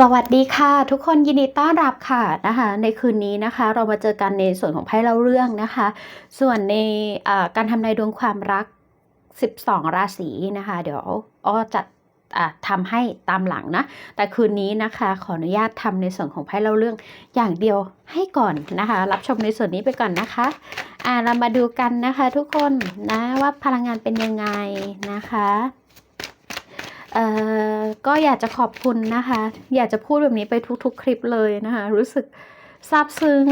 สวัสดีค่ะ ทุกคนยินดีต้อนรับค่ะนะคะในคืนนี้นะคะ เรามาเจอกันในส่วนของไพ่เล่าเรื่องนะคะ ส่วนในการทำนายดวงความรัก 12 ราศีนะคะ เดี๋ยวอ้อจะทำให้ตามหลังนะ แต่คืนนี้นะคะขออนุญาตทำในส่วนของไพ่เล่าเรื่องอย่างเดียวให้ก่อนนะคะ รับชมในส่วนนี้ไปก่อนนะคะอ่าเรามาดูกันนะคะ ทุกคนนะว่าพลังงานเป็นยังไงนะคะ ก็อยากจะขอบคุณนะคะ อยากจะพูดแบบนี้ไปทุกๆ คลิปเลยนะคะ รู้สึกซาบซึ้ง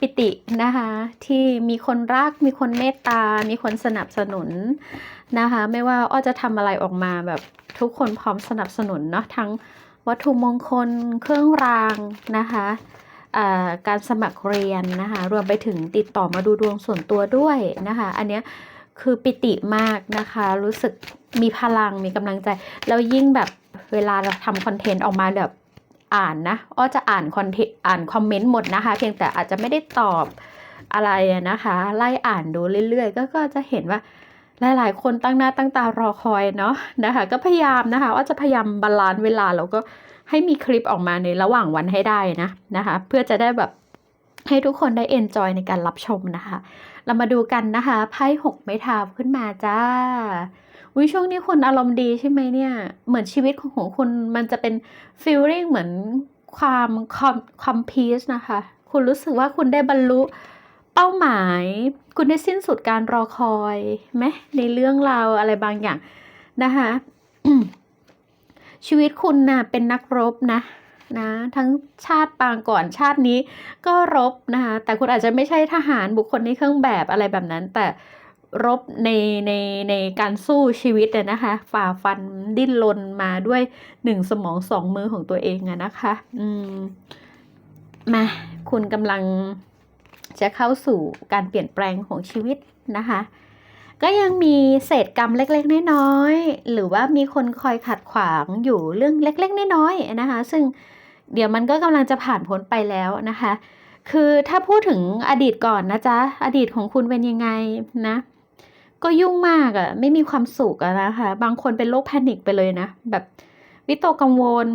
ปิตินะคะ ที่มีคนรัก มีคนเมตตา มีคนสนับสนุนนะคะ ไม่ว่าอ้อจะทำอะไรออกมาแบบทุกคนพร้อมสนับสนุนเนาะทั้งวัตถุมงคลเครื่องรางนะคะการสมัครเรียนนะคะ รวมไปถึงติดต่อมาดูดวงส่วนตัวด้วยนะคะ อันเนี้ย คือปิติมากนะคะ รู้สึกมีพลังมีกำลังใจ แล้วยิ่งแบบเวลาเราทำคอนเทนต์ออกมาแบบอ่านนะอ้อจะอ่านคอนเทนต์อ่านคอมเมนต์หมดนะคะ เพียงแต่อาจจะไม่ได้ตอบอะไรนะคะ ไล่อ่านดูเรื่อยๆ ก็ก็จะเห็นว่าหลายๆ คนตั้งหน้าตั้งตารอคอยเนาะนะคะ ก็พยายามนะคะอ้อจะพยายามบาลานซ์เวลาแล้วก็ให้มีคลิปออกมาในระหว่างวันให้ได้นะนะคะ เพื่อจะได้แบบ ให้ทุกคนได้เอนจอยในการรับชมนะคะ เรามาดูกันนะคะไพ่หกไม้เท้าขึ้นมาจ้าวิช่วงนี้คุณอารมณ์ดีใช่ไหมเนี่ย เหมือนชีวิตของของคุณมันจะเป็นฟีลลิ่งเหมือนความคอมคอมพีสนะคะ คุณรู้สึกว่าคุณได้บรรลุเป้าหมาย คุณได้สิ้นสุดการรอคอยไหมในเรื่องราวอะไรบางอย่างนะคะชีวิตคุณน่ะเป็นนักรบนะ นะทั้งชาติปางก่อนชาตินี้ก็รบนะคะแต่คุณอาจจะไม่ใช่ทหารบุคคลในเครื่องแบบอะไรแบบนั้น แต่รบในในในการสู้ชีวิตอะนะคะ ฝ่าฟันดิ้นรนมาด้วยหนึ่งสมองสองมือของตัวเองอะนะคะ อืมมาคุณกำลังจะเข้าสู่การเปลี่ยนแปลงของชีวิตนะคะ ก็ยังมีเศษกรรมเล็กๆน้อยๆหรือว่ามีคนคอยขัดขวางอยู่เรื่องเล็กๆน้อยๆนะคะ ซึ่ง เดี๋ยวมันก็กำลังจะผ่านพ้นไปแล้วนะคะ คือถ้าพูดถึงอดีตก่อนนะจ๊ะ อดีตของคุณเป็นยังไงนะ ก็ยุ่งมากอะไม่มีความสุขอะนะคะ บางคนเป็นโรคแพนิคไปเลยนะ แบบวิตกกังวล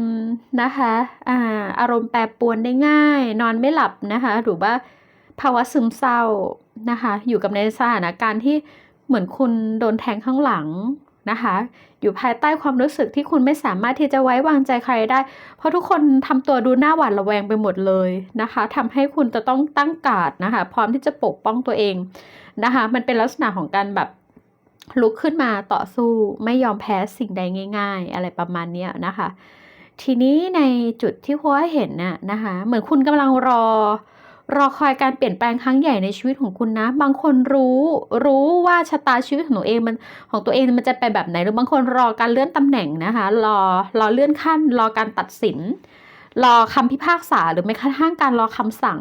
นะคะอ่าอารมณ์แปรปรวนได้ง่าย นอนไม่หลับนะคะ หรือว่าภาวะซึมเศร้านะคะ อยู่กับในสถานการณ์ที่เหมือนคุณโดนแทงข้างหลัง นะคะ อยู่ภายใต้ความรู้สึกที่คุณไม่สามารถที่จะไว้วางใจใครได้ เพราะทุกคนทำตัวดูหน้าหวาดระแวงไปหมดเลยนะคะทำให้คุณจะต้องตั้งการ์ดนะคะ พร้อมที่จะปกป้องตัวเองนะคะ มันเป็นลักษณะของการแบบลุกขึ้นมาต่อสู้ไม่ยอมแพ้สิ่งใดง่าย ๆ อะไรประมาณนี้นะคะ ทีนี้ในจุดที่พัวเห็นน่ะนะคะ เหมือนคุณกำลังรอ รอคอยการเปลี่ยนแปลงครั้งใหญ่ในชีวิตของคุณนะ บางคนรู้รู้ว่าชะตาชีวิตของตัวเองมันของตัวเองมันจะไปแบบไหนหรือบางคนรอการเลื่อนตำแหน่งนะคะรอรอเลื่อนขั้น รอการตัดสิน รอคำพิพากษาหรือแม้กระทั่งการรอคำสั่ง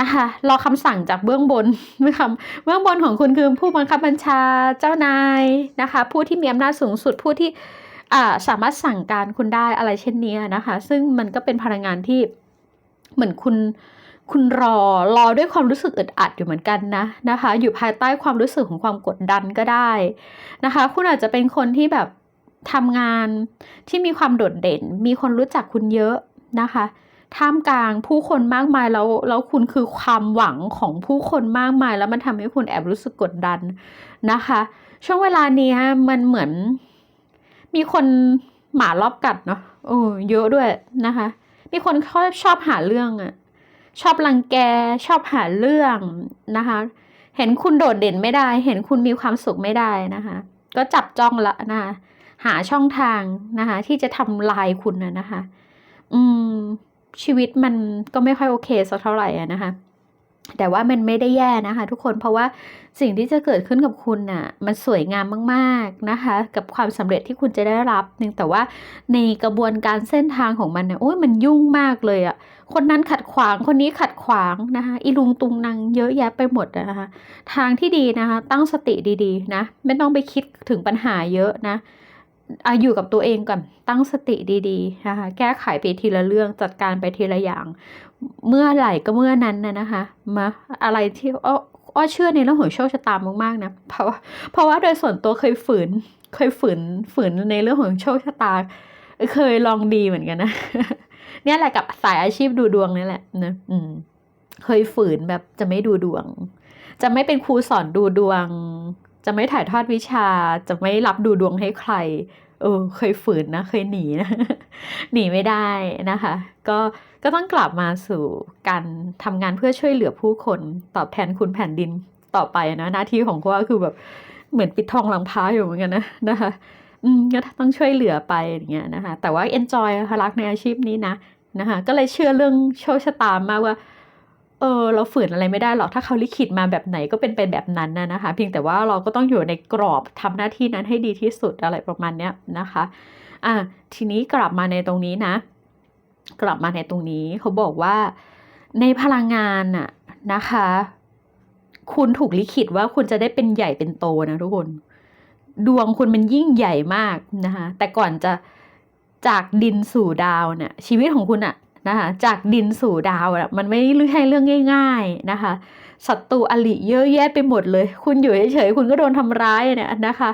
นะคะรอคำสั่งจากเบื้องบนเบื้องคำเบื้องบนของคุณคือผู้บังคับบัญชาเจ้านายนะคะ ผู้ที่มีอำนาจสูงสุดผู้ที่สามารถสั่งการคุณได้อะไรเช่นนี้นะคะ ซึ่งมันก็เป็นพลังงานที่เหมือนคุณ คุณรอรอด้วยความรู้สึกอึดอัดอยู่เหมือนกันนะนะคะ อยู่ภายใต้ความรู้สึกของความกดดันก็ได้นะคะ คุณอาจจะเป็นคนที่แบบทำงานที่มีความโดดเด่น มีคนรู้จักคุณเยอะนะคะท่ามกลางผู้คนมากมายแล้วแล้วคุณคือความหวังของผู้คนมากมาย แล้วมันทำให้คุณแอบรู้สึกกดดันนะคะ ช่วงเวลานี้มันเหมือน มีคนหมารอบกัดเนาะโอ้เยอะด้วยนะคะ มีคนชอบชอบหาเรื่องอะ ชอบรังแก ชอบหาเรื่องนะคะ เห็นคุณโดดเด่นไม่ได้ เห็นคุณมีความสุขไม่ได้นะคะ ก็จับจ้องละนะคะหาช่องทางนะคะ ที่จะทำลายคุณนะนะคะ อืมชีวิตมันก็ไม่ค่อยโอเคสักเท่าไหร่นะคะ แต่ว่ามันไม่ได้แย่นะคะ ทุกคนเพราะว่าสิ่งที่จะเกิดขึ้นกับคุณน่ะมันสวยงามมากๆนะคะ กับความสำเร็จที่คุณจะได้รับเพียงแต่ว่าในกระบวนการเส้นทางของมันเนี่ยโอ้ยมันยุ่งมากเลยอะคนนั้นขัดขวางคนนี้ขัดขวางนะคะอีลุงตุงนางเยอะแยะไปหมดนะคะ ทางที่ดีนะคะ ตั้งสติดีๆนะ ไม่ต้องไปคิดถึงปัญหาเยอะนะ อะอยู่กับตัวเองก่อนตั้งสติดีๆนะคะแก้ไขไปทีละเรื่องจัดการไปทีละอย่าง เมื่อไหร่ก็เมื่อนั้นนะนะคะมาอะไรที่อ้ออ้อเชื่อในเรื่องของโชคชะตามากๆนะเพราะว่าเพราะว่าโดยส่วนตัวเคยฝืนเคยฝืนฝืนในเรื่องของโชคชะตา เคยลองดีเหมือนกันนะเนี่ยแหละกับสายอาชีพดูดวงนี่แหละนะอืมเคยฝืนแบบจะไม่ดูดวง จะไม่เป็นครูสอนดูดวง จะไม่ถ่ายทอดวิชา จะไม่รับดูดวงให้ใคร เออเคยฝืนนะ เคยหนีนะ หนีไม่ได้นะคะ ก็ก็ต้องกลับมาสู่การทำงานเพื่อช่วยเหลือผู้คนตอบแทนคุณแผ่นดินต่อไปนะ หน้าที่ของว่าคือแบบเหมือนปิดทองหลังพระอยู่เหมือนกันนะนะคะ อืมก็ต้องช่วยเหลือไปอย่างเงี้ยนะคะ แต่ว่า enjoy รักในอาชีพนี้นะนะคะ ก็เลยเชื่อเรื่องโชคชะตามากว่า เออเราฝืนอะไรไม่ได้หรอกถ้าเขาลิขิตมาแบบไหนก็เป็นไปแบบนั้นนะนะคะ เพียงแต่ว่าเราก็ต้องอยู่ในกรอบทำหน้าที่นั้นให้ดีที่สุดอะไรประมาณเนี้ยนะคะอะทีนี้กลับมาในตรงนี้นะ กลับมาในตรงนี้เขาบอกว่าในพลังงานน่ะนะคะ คุณถูกลิขิตว่าคุณจะได้เป็นใหญ่เป็นโตนะทุกคน ดวงคุณมันยิ่งใหญ่มากนะคะแต่ก่อนจะจากดินสู่ดาวเนี่ยชีวิตของคุณอะ นะคะจากดินสู่ดาวมันไม่ใช่เรื่องง่าย ๆนะคะศัตรูอลิเยอะแยะไปหมดเลย คุณอยู่เฉยๆคุณก็โดนทำร้ายเนี่ยนะคะ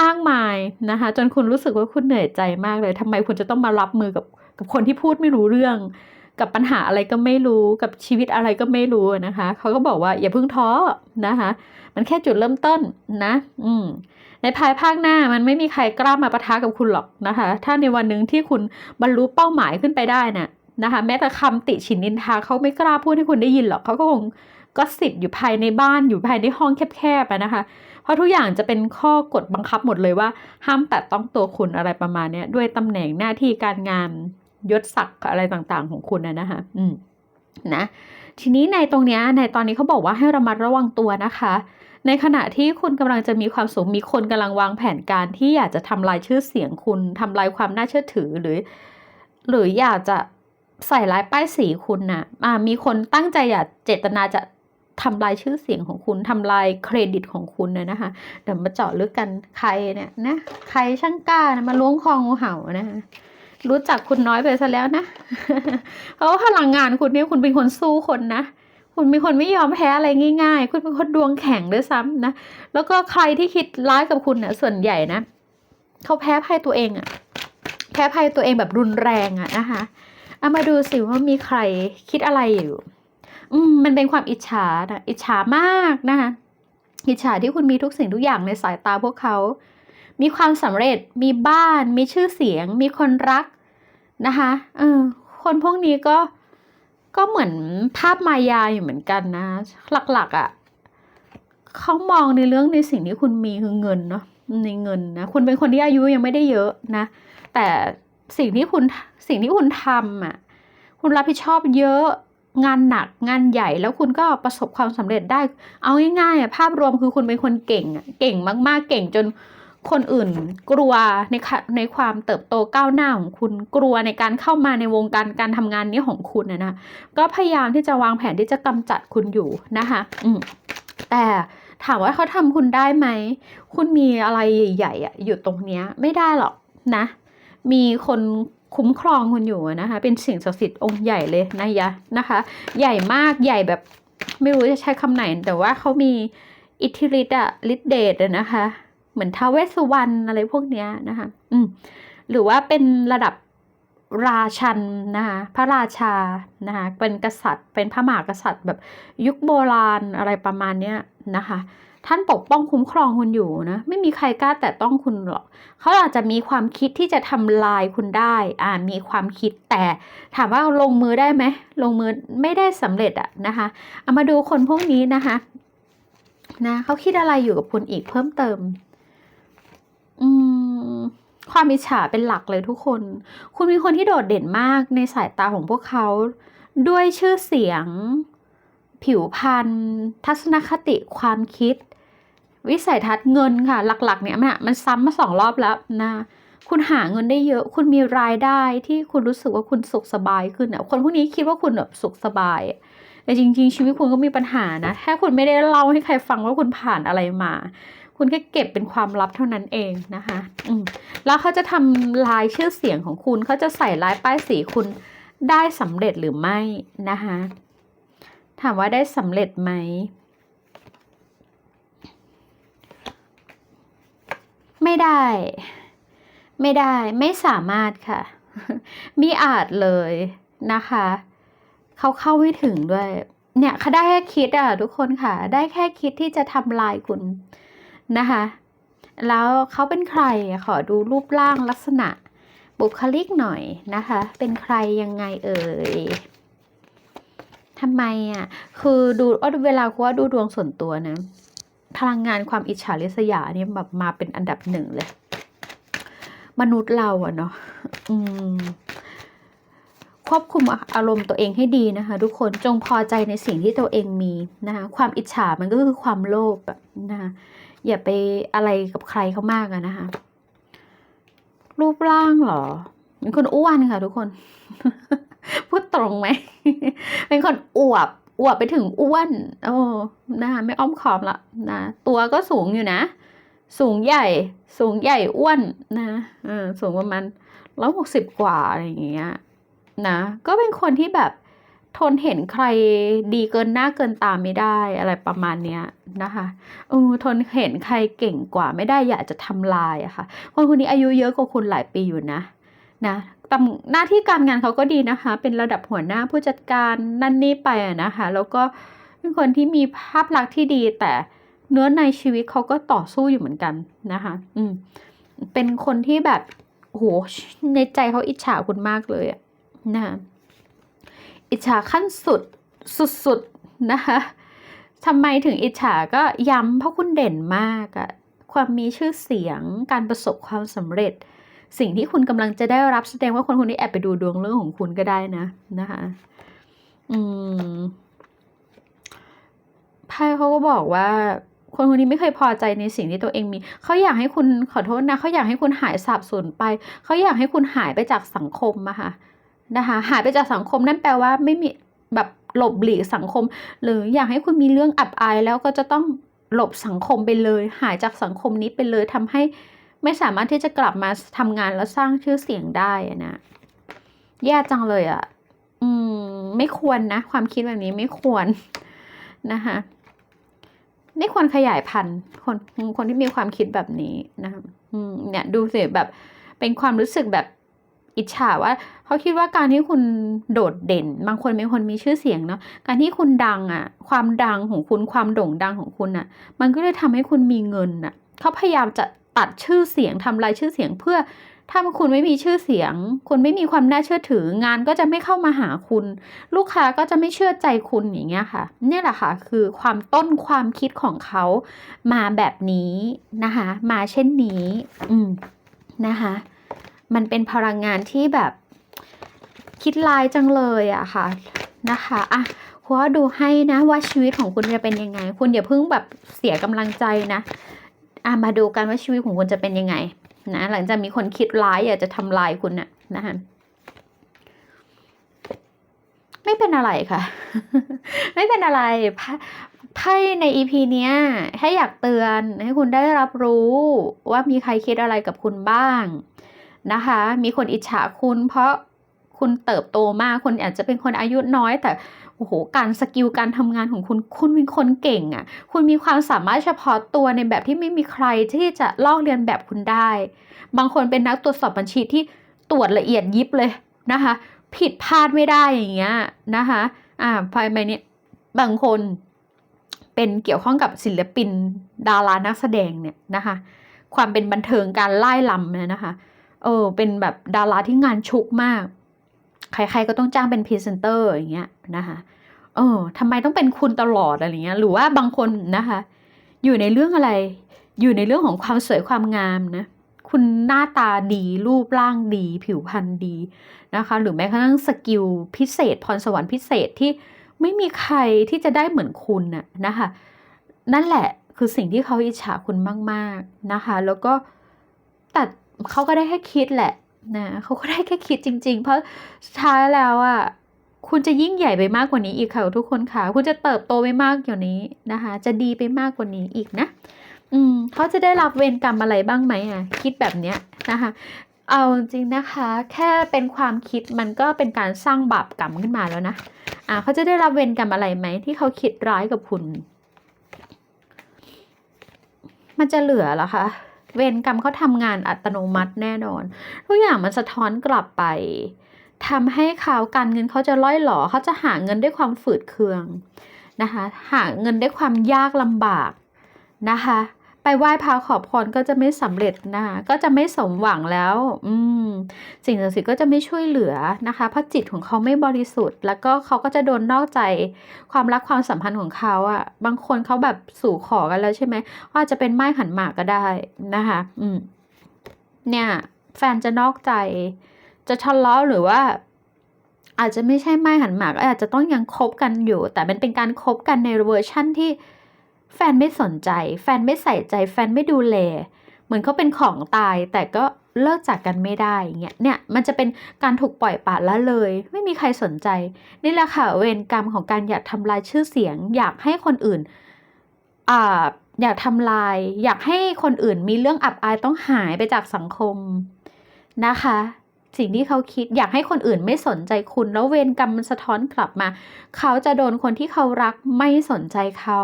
มากมายนะคะ จนคุณรู้สึกว่าคุณเหนื่อยใจมากเลยทำไมคุณจะต้องมารับมือกับกับคนที่พูดไม่รู้เรื่อง กับปัญหาอะไรก็ไม่รู้กับชีวิตอะไรก็ไม่รู้นะคะเขาก็บอกว่าอย่าเพิ่งท้อนะคะ มันแค่จุดเริ่มต้นนะ อืมในภายภาคหน้ามันไม่มีใครกล้ามาปะทะกับคุณหรอกนะคะ ถ้าในวันหนึ่งที่คุณบรรลุเป้าหมายขึ้นไปได้น่ะ นะคะ แม้แต่คำติฉินนินทาเขาไม่กล้าพูดให้คุณได้ยินหรอกเขาก็คงก็สิบอยู่ภายในบ้านอยู่ภายในห้องแคบๆนะคะ เพราะทุกอย่างจะเป็นข้อกฎบังคับหมดเลยว่า ห้ามแตะต้องตัวคุณอะไรประมาณนี้ด้วยตำแหน่งหน้าที่การงานยศศักดิ์อะไรต่างๆของคุณนะคะอืมนะทีนี้ในตรงนี้ในตอนนี้เขาบอกว่าให้ระมัดระวังตัวนะคะ ในขณะที่คุณกำลังจะมีความสุขมีคนกำลังวางแผนการที่อยากจะทำลายชื่อเสียงคุณทำลายความน่าเชื่อถือหรือ หรืออยากจะ ใส่ร้ายป้ายสีคุณน่ะอ่ามีคนตั้งใจอยากเจตนาจะทำลายชื่อเสียงของคุณทำลายเครดิตของคุณนะนะคะเดี๋ยวมาเจาะลึกกันใครเนี่ยนะใครช่างกล้านะมาล้วงคองูเห่านะคะรู้จักคุณน้อยไปซะแล้วนะเพราะว่าพลังงานคุณเนี่ยคุณเป็นคนสู้คนนะคุณเป็นคนไม่ยอมแพ้อะไรง่าย ๆ คุณเป็นคนดวงแข็งด้วยซ้ำนะแล้วก็ใครที่คิดร้ายกับคุณเนี่ยส่วนใหญ่นะเขาแพ้ภัยตัวเองอะแพ้ภัยตัวเองแบบรุนแรงอะนะคะ เอามาดูสิว่ามีใครคิดอะไรอยู่ อืมมันเป็นความอิจฉานะอิจฉามากนะคะอิจฉาที่คุณมีทุกสิ่งทุกอย่างในสายตาพวกเขา มีความสำเร็จ มีบ้าน มีชื่อเสียง มีคนรักนะคะเออคนพวกนี้ก็ก็เหมือนภาพมายาอยู่เหมือนกันนะ หลักๆอะ่ะเขามองในเรื่องในสิ่งที่คุณมีคือเงินเนาะในเงินนะคุณเป็นคนที่อายุยังไม่ได้เยอะนะ แต่ สิ่งที่คุณสิ่งที่คุณทำอะคุณรับผิดชอบเยอะงานหนักงานใหญ่แล้วคุณก็ประสบความสำเร็จได้ เอาง่ายๆอะภาพรวมคือคุณเป็นคนเก่งอะเก่งมากๆ เก่งจนคนอื่นกลัวในในความเติบโตก้าวหน้าของคุณกลัวในการเข้ามาในวงการการทำงานนี้ของคุณนะนะก็พยายามที่จะวางแผนที่จะกำจัดคุณอยู่นะคะอืมแต่ถามว่าเขาทำคุณได้ไหม คุณมีอะไรใหญ่ๆอะอยู่ตรงเนี้ยไม่ได้หรอกนะ มีคนคุ้มครองคุณอยู่นะคะ เป็นสิ่งศักดิ์สิทธิ์องค์ใหญ่เลยนะยะนะคะ ใหญ่มากใหญ่แบบไม่รู้จะใช้คำไหน แต่ว่าเขามีอิทธิฤทธิ์อะฤทธิเดชอะนะคะ เหมือนท้าวเวสสุวรรณอะไรพวกเนี้ยนะคะ อืมหรือว่าเป็นระดับราชันนะคะพระราชานะคะเป็นกษัตริย์ เป็นพระมหากษัตริย์แบบยุคโบราณอะไรประมาณเนี้ยนะคะ ท่านปกป้องคุ้มครองคุณอยู่นะ ไม่มีใครกล้าแต่ต้องคุณหรอกเขาอาจจะมีความคิดที่จะทำลายคุณได้อ่ามีความคิดแต่ถามว่าลงมือได้ไหมลงมือไม่ได้สำเร็จอะนะคะเอามาดูคนพวกนี้นะคะ นะเขาคิดอะไรอยู่กับคุณอีกเพิ่มเติม อืมความอิจฉาเป็นหลักเลยทุกคน คุณมีคนที่โดดเด่นมากในสายตาของพวกเขา ด้วยชื่อเสียง ผิวพรรณทัศนคติความคิด วิสัยทัศน์เงินค่ะหลักๆ เนี่ยมันมันซ้ำมาสองรอบแล้วนะคุณหาเงินได้เยอะ คุณมีรายได้ที่คุณรู้สึกว่าคุณสุขสบายขึ้นอะคนพวกนี้คิดว่าคุณแบบสุขสบาย แต่จริง ๆ ชีวิตคุณก็มีปัญหานะแค่คุณไม่ได้เล่าให้ใครฟังว่าคุณผ่านอะไรมา คุณแค่เก็บเป็นความลับเท่านั้นเองนะคะอืมแล้วเขาจะทำลายชื่อเสียงของคุณเขาจะใส่ร้ายป้ายสีคุณได้สำเร็จหรือไม่นะคะถามว่าได้สำเร็จไหม ไม่ได้ ไม่ได้ ไม่สามารถค่ะ มีอาจเลยนะคะ เขาเข้าไม่ถึงด้วย เนี่ยเขาได้แค่คิดอะทุกคนค่ะ ได้แค่คิดที่จะทำลายคุณนะคะ แล้วเขาเป็นใครขอดูรูปร่างลักษณะบุคลิกหน่อยนะคะ เป็นใครยังไงเอ่ยทำไมอะ คือดูเวลาคุณว่าดูดวงส่วนตัวนะ พลังงานความอิจฉาริษยานี่แบบมาเป็นอันดับหนึ่งเลย มนุษย์เราอะเนาะอืมควบคุมอารมณ์ตัวเองให้ดีนะคะ ทุกคนจงพอใจในสิ่งที่ตัวเองมีนะคะความอิจฉามันก็คือความโลภนะคะอย่าไปอะไรกับใครเขามากอะนะคะ รูปร่างเหรอเป็นคนอ้วนค่ะ ทุกคน พูดตรงไหม เป็นคนอวบ อวบไปถึงอ้วนโอ้นะไม่อ้อมขอมละนะตัวก็สูงอยู่นะ สูงใหญ่ สูงใหญ่อ้วนนะเออสูงประมาณร้อยหกสิบกว่าอะไรอย่างเงี้ยนะก็เป็นคนที่แบบทนเห็นใครดีเกินหน้าเกินตาไม่ได้อะไรประมาณเนี้ยนะคะออทนเห็นใครเก่งกว่าไม่ได้อยากจะทำลายอะค่ะคนคนนี้อายุเยอะกว่าคุณหลายปีอยู่นะนะ ตำหน้าที่การงานเขาก็ดีนะคะ เป็นระดับหัวหน้าผู้จัดการนั่นนี่ไปอะนะคะ แล้วก็เป็นคนที่มีภาพลักษณ์ที่ดีแต่เนื้อในชีวิตเขาก็ต่อสู้อยู่เหมือนกันนะคะ อืม เป็นคนที่แบบโหในใจเขาอิจฉาคุณมากเลยอะนะคะอิจฉาขั้นสุดสุดๆนะคะทำไมถึงอิจฉาก็ย้ำเพราะคุณเด่นมากอะความมีชื่อเสียงการประสบความสำเร็จ สิ่งที่คุณกำลังจะได้รับแสดงว่าคนคนนี้แอบไปดูดวงเรื่องของคุณก็ได้นะนะคะ อืมไพ่เขาก็บอกว่า คนคนนี้ไม่เคยพอใจในสิ่งที่ตัวเองมี เขาอยากให้คุณขอโทษนะเขาอยากให้คุณหายสาบสูญไป เขาอยากให้คุณหายไปจากสังคมอะค่ะนะคะ หายไปจากสังคมนั่นแปลว่าไม่มีแบบหลบหลีกสังคม หรืออยากให้คุณมีเรื่องอับอายแล้วก็จะต้องหลบสังคมไปเลย หายจากสังคมนี้ไปเลยทำให้ ไม่สามารถที่จะกลับมาทำงานแล้วสร้างชื่อเสียงได้นะแย่จังเลยอะ่ะ อืม ไม่ควรนะ ความคิดแบบนี้ไม่ควรนะคะไม่ควรขยายพันธุ์คนคนที่มีความคิดแบบนี้นะคะอืมเนี่ยดูสิแบบเป็นความรู้สึกแบบอิจฉาว่าเขาคิดว่าการที่คุณโดดเด่น บางคนเป็นคนมีชื่อเสียงเนาะการที่คุณดังอะ่ะ ความดังของคุณความโด่งดังของคุณอะ มันก็เลยทำให้คุณมีเงินอะเขาพยายามจะ ตัดชื่อเสียงทำลายชื่อเสียงเพื่อถ้าคุณไม่มีชื่อเสียง คุณไม่มีความน่าเชื่อถืองานก็จะไม่เข้ามาหาคุณ ลูกค้าก็จะไม่เชื่อใจคุณอย่างเงี้ยค่ะนี่แหละค่ะคือความต้นความคิดของเขามาแบบนี้นะคะ มาเช่นนี้ อืมนะคะมันเป็นพลังงานที่แบบคิดลายจังเลยอะค่ะนะคะอะเพราะว่าดูให้นะว่าชีวิตของคุณจะเป็นยังไง คุณอย่าเพิ่งแบบเสียกำลังใจนะ อะมาดูกันว่าชีวิตของคุณจะเป็นยังไงนะหลังจากมีคนคิดร้ายอยากจะทำลายคุณนะนะคะไม่เป็นอะไรค่ะ ไม่เป็นอะไรไพ่ในอีพีเนี้ยให้อยากเตือนให้คุณได้รับรู้ว่ามีใครคิดอะไรกับคุณบ้างนะคะ มีคนอิจฉาคุณเพราะ คุณเติบโตมากคุณอาจจะเป็นคนอายุน้อย แต่โอ้โหการสกิลการทำงานของคุณคุณเป็นคนเก่งอะ่ะ คุณมีความสามารถเฉพาะตัวในแบบที่ไม่มีใครที่จะลอกเรียนแบบคุณได้ บางคนเป็นนักตรวจสอบบัญชีที่ตรวจละเอียดยิบเลยนะคะ ผิดพลาดไม่ได้อย่างเงี้ยนะคะอ่าภายในนี้บางคนเป็นเกี่ยวข้องกับศิลปินดารานักแสดงเนี่ยนะคะ ความเป็นบันเทิงการไล่ลำเนี่ยนะคะ เออเป็นแบบดาราที่งานชุกมาก ใครๆก็ต้องจ้างเป็นพรีเซนเตอร์อย่างเงี้ยนะคะเออทำไมต้องเป็นคุณตลอดอะไรเงี้ย หรือว่าบางคนนะคะ อยู่ในเรื่องอะไร อยู่ในเรื่องของความสวยความงามนะ คุณหน้าตาดี รูปร่างดี ผิวพรรณดีนะคะ หรือแม้กระทั่งสกิลพิเศษ พรสวรรค์พิเศษที่ไม่มีใครที่จะได้เหมือนคุณน่ะนะคะ นั่นแหละคือสิ่งที่เขาอิจฉาคุณมาก ๆนะคะ แล้วก็แต่เขาก็ได้แค่คิดแหละ นะเขาก็ได้แค่คิดจริง ๆ เพราะสุดท้าแล้วอะคุณจะยิ่งใหญ่ไปมากกว่านี้อีกค่ะทุกคนค่ะ คุณจะเติบโตไปมากกว่านี้นะคะ จะดีไปมากกว่านี้อีกนะ อืมเขาจะได้รับเวรกรรมอะไรบ้างไหมอะ คิดแบบเนี้ยนะคะ เอาจริงนะคะ แค่เป็นความคิดมันก็เป็นการสร้างบาปกรรมขึ้นมาแล้วนะ อ่าเขาจะได้รับเวรกรรมอะไรไหมที่เขาคิดร้ายกับคุณ มันจะเหลือหรอคะ เวรกรรมเขาทำงานอัตโนมัติแน่นอน ทุกอย่างมันสะท้อนกลับไปทำให้เขาการเงินเขาจะล่อยหลอเขาจะหาเงินด้วยความฝืดเคืองนะคะ หาเงินด้วยความยากลำบากนะคะ ไปไหว้พระขอพรก็จะไม่สำเร็จนะคะก็จะไม่สมหวังแล้ว อืมสิ่งศักดิ์สิทธิ์ก็จะไม่ช่วยเหลือนะคะเพราะจิตของเขาไม่บริสุทธิ์ แล้วก็เขาก็จะโดนนอกใจความรักความสัมพันธ์ของเขาอะบางคนเขาแบบสู่ขอกันแล้วใช่ไหมว่าจะเป็นไม้หันหมากก็ได้นะคะ อืมเนี่ยแฟนจะนอกใจ จะทะเลาะหรือว่าอาจจะไม่ใช่ไม้หันหมากอาจจะต้องยังคบกันอยู่ แต่มันเป็นการคบกันในเวอร์ชั่นที่ แฟนไม่สนใจ แฟนไม่ใส่ใจ แฟนไม่ดูแล เหมือนเขาเป็นของตาย แต่ก็เลิกจากกันไม่ได้เงี้ย เนี่ย มันจะเป็นการถูกปล่อยปละละเลย ไม่มีใครสนใจ นี่แหละค่ะ เวรกรรมของการอยากทำลายชื่อเสียง อยากให้คนอื่น อ่า อยากทำลาย อยากให้คนอื่นมีเรื่องอับอายต้องหายไปจากสังคมนะคะ สิ่งที่เขาคิดอยากให้คนอื่นไม่สนใจคุณ แล้วเวรกรรมมันสะท้อนกลับมา เขาจะโดนคนที่เขารักไม่สนใจเขา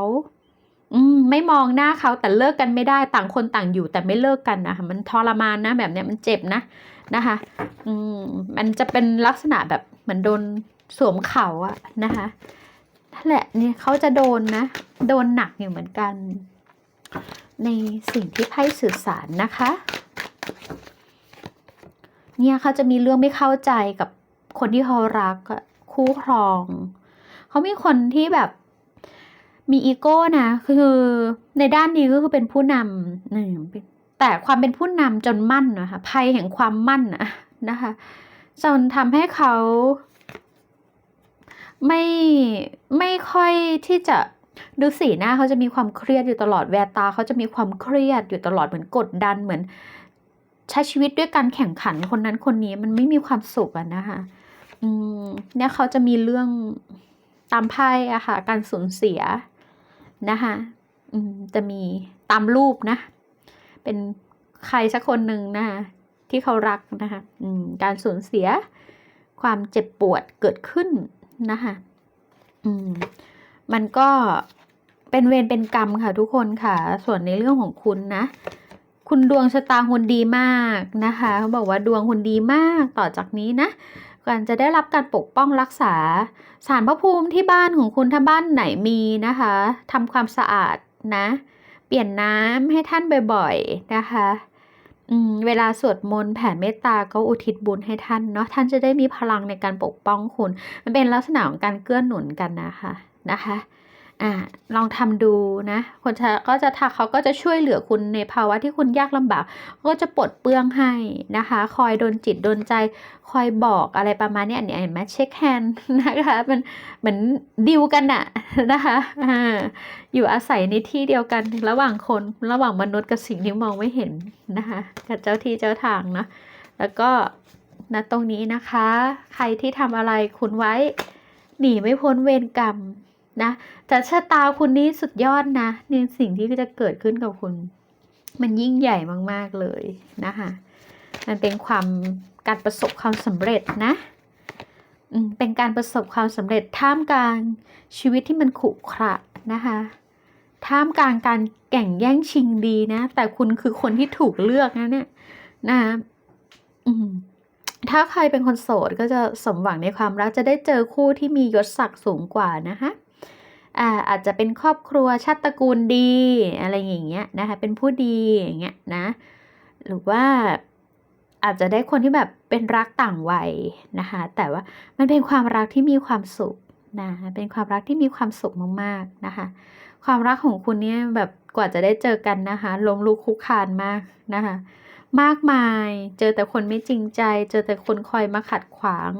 อืมไม่มองหน้าเขาแต่เลิกกันไม่ได้ต่างคนต่างอยู่แต่ไม่เลิกกันนะคะมันทรมานนะแบบเนี้ยมันเจ็บนะนะคะอืมมันจะเป็นลักษณะแบบเหมือนโดนสวมเข่าอะนะคะนั่นแหละเนี่ยเขาจะโดนนะโดนหนักอยู่เหมือนกัน ในสิ่งที่ไพ่สื่อสารนะคะ เนี่ยเขาจะมีเรื่องไม่เข้าใจกับคนที่เขารักอะคู่ครอง เขามีคนที่แบบ มีอีโก้นะ คือในด้านนี้ก็คือเป็นผู้นำนี่แต่ความเป็นผู้นำจนมั่นนะคะภัยแห่งความมั่นนะนะคะจนทำให้เขาไม่ไม่ค่อยที่จะดูสีหน้าเขาจะมีความเครียดอยู่ตลอดแววตาเขาจะมีความเครียดอยู่ตลอดเหมือนกดดันเหมือน ใช้ชีวิตด้วยการแข่งขันคนนั้นคนนี้มันไม่มีความสุขอะนะคะอืมเนี่ยเขาจะมีเรื่องตามไพ่อะค่ะ การสูญเสีย นะคะอืมจะมีตามรูปนะ เป็นใครสักคนหนึ่งนะคะที่เขารักนะคะอืมการสูญเสียความเจ็บปวดเกิดขึ้นนะคะอืมมันก็เป็นเวรเป็นกรรมค่ะทุกคนค่ะ ส่วนในเรื่องของคุณนะ คุณดวงชะตาคุณดีมากนะคะ เขาบอกว่าดวงคุณดีมากต่อจากนี้นะ กันจะได้รับการปกป้องรักษา สารพระภูมิที่บ้านของคุณถ้าบ้านไหนมีนะคะทำความสะอาดนะ เปลี่ยนน้ำให้ท่านบ่อยๆนะคะเวลาสวดมนต์แผ่เมตตาก็อุทิศบุญให้ท่านเนาะท่านจะได้มีพลังในการปกป้องคุณ มันเป็นลักษณะของการเกื้อหนุนกันนะคะนะคะ อ่าลองทำดูนะคนจะก็จะทักเขาก็จะช่วยเหลือคุณในภาวะที่คุณยากลำบากก็จะปลดเปลื้องให้นะคะ คอยโดนจิตโดนใจ คอยบอกอะไรประมาณนี้ยเนี่ยเห็นไหมเช็คแฮนด์นะคะมันเหมือนดิวกันอะนะคะอ่าอยู่อาศัยในที่เดียวกันระหว่างคนระหว่างมนุษย์กับสิ่งที่มองไม่เห็นนะคะกับเจ้าที่เจ้าทางนะแล้วก็ณตรงนี้นะคะ ใครที่ทำอะไรคุณไว้ หนีไม่พ้นเวรกรรม นะแต่ชะตาคุณนี่สุดยอดนะในสิ่งที่จะเกิดขึ้นกับคุณ มันยิ่งใหญ่มาก ๆ เลยนะคะมันเป็นความการประสบความสำเร็จนะเป็นการประสบความสำเร็จท่ามกลางชีวิตที่มันขรุขระนะคะท่ามกลางการแข่งแย่งชิงดีนะ แต่คุณคือคนที่ถูกเลือกนะเนี่ยนะคะถ้าใครเป็นคนโสดก็จะสมหวังในความรักจะได้เจอคู่ที่มียศศักดิ์สูงกว่านะคะ อ่าอาจจะเป็นครอบครัวชาติตระกูลดี อะไรอย่างเงี้ยนะคะเป็นผู้ดีอย่างเงี้ยนะหรือว่าอาจจะได้คนที่แบบเป็นรักต่างวัยนะคะแต่ว่ามันเป็นความรักที่มีความสุขนะเป็นความรักที่มีความสุขมากๆนะคะ ความรักของคุณเนี่ยแบบกว่าจะได้เจอกันนะคะล้มลุกคุกคานมากนะคะมากมายเจอแต่คนไม่จริงใจ เจอแต่คนคอยมาขัดขวาง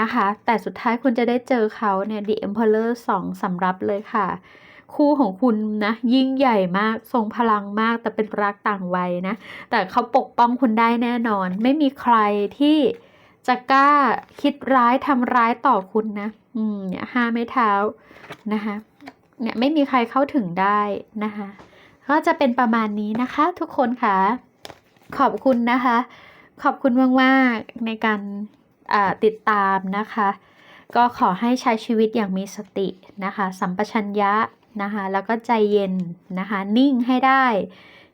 นะคะ แต่สุดท้ายคุณจะได้เจอเขาเนี่ย The Emperor สองสำรับเลยค่ะ คู่ของคุณนะยิ่งใหญ่มากทรงพลังมากแต่เป็นรักต่างวัยนะ แต่เขาปกป้องคุณได้แน่นอน ไม่มีใครที่จะกล้าคิดร้ายทำร้ายต่อคุณนะ อืมเนี่ยห้าไม้เท้านะคะเนี่ยไม่มีใครเข้าถึงได้นะคะ ก็จะเป็นประมาณนี้นะคะทุกคนค่ะ ขอบคุณนะคะ ขอบคุณมากๆในการ ติดตามนะคะ ก็ขอให้ใช้ชีวิตอย่างมีสตินะคะ สัมปชัญญะนะคะ แล้วก็ใจเย็นนะคะ นิ่งให้ได้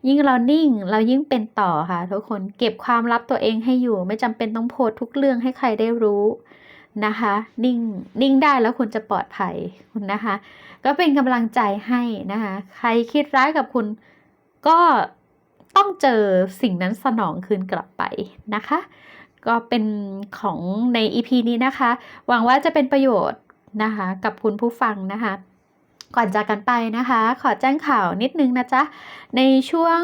ยิ่งเรานิ่งเรายิ่งเป็นต่อค่ะทุกคนเก็บความลับตัวเองให้อยู่ ไม่จำเป็นต้องโพสทุกเรื่องให้ใครได้รู้นะคะ นิ่งนิ่งได้แล้วคุณจะปลอดภัยคุณนะคะ ก็เป็นกำลังใจให้นะคะ ใครคิดร้ายกับคุณก็ต้องเจอสิ่งนั้นสนองคืนกลับไปนะคะ ก็เป็นของใน EP นี้นะคะ หวังว่าจะเป็นประโยชน์นะคะกับคุณผู้ฟังนะคะ ก่อนจากกันไปนะคะ ขอแจ้งข่าวนิดนึงนะจ๊ะ ในช่วง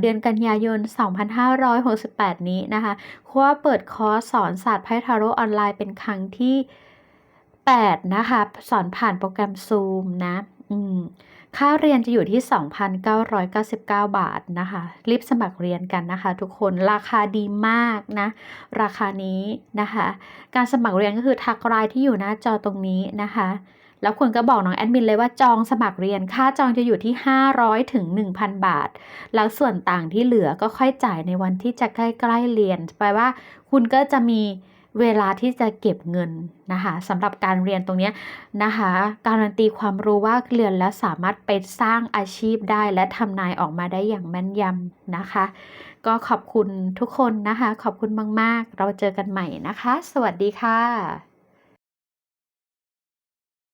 เดือนกันยายน 2568 นี้นะคะครูว่าเปิดคอร์สสอนศาสตร์ไพ่ทาโร่ออนไลน์เป็นครั้งที่ 8 นะคะ สอนผ่านโปรแกรม Zoom นะ อืม ค่าเรียนจะอยู่ที่ 2,999 บาทนะคะ รีบสมัครเรียนกันนะคะ ทุกคนราคาดีมากนะ ราคานี้นะคะ การสมัครเรียนก็คือทักไลน์ที่อยู่หน้าจอตรงนี้นะคะ แล้วคุณก็บอกน้องแอดมินเลยว่าจองสมัครเรียน ค่าจองจะอยู่ที่ 500ถึง1,000 บาท แล้วส่วนต่างที่เหลือก็ค่อยจ่ายในวันที่จะใกล้ๆเรียนแปลว่าคุณก็จะมี เวลาที่จะเก็บเงินนะคะสำหรับการเรียนตรงนี้นะคะ การันตีความรู้ว่าเรียนแล้วสามารถไปสร้างอาชีพได้และทำนายออกมาได้อย่างแม่นยำนะคะ ก็ขอบคุณทุกคนนะคะ ขอบคุณมาก ๆ เราเจอกันใหม่นะคะ สวัสดีค่ะ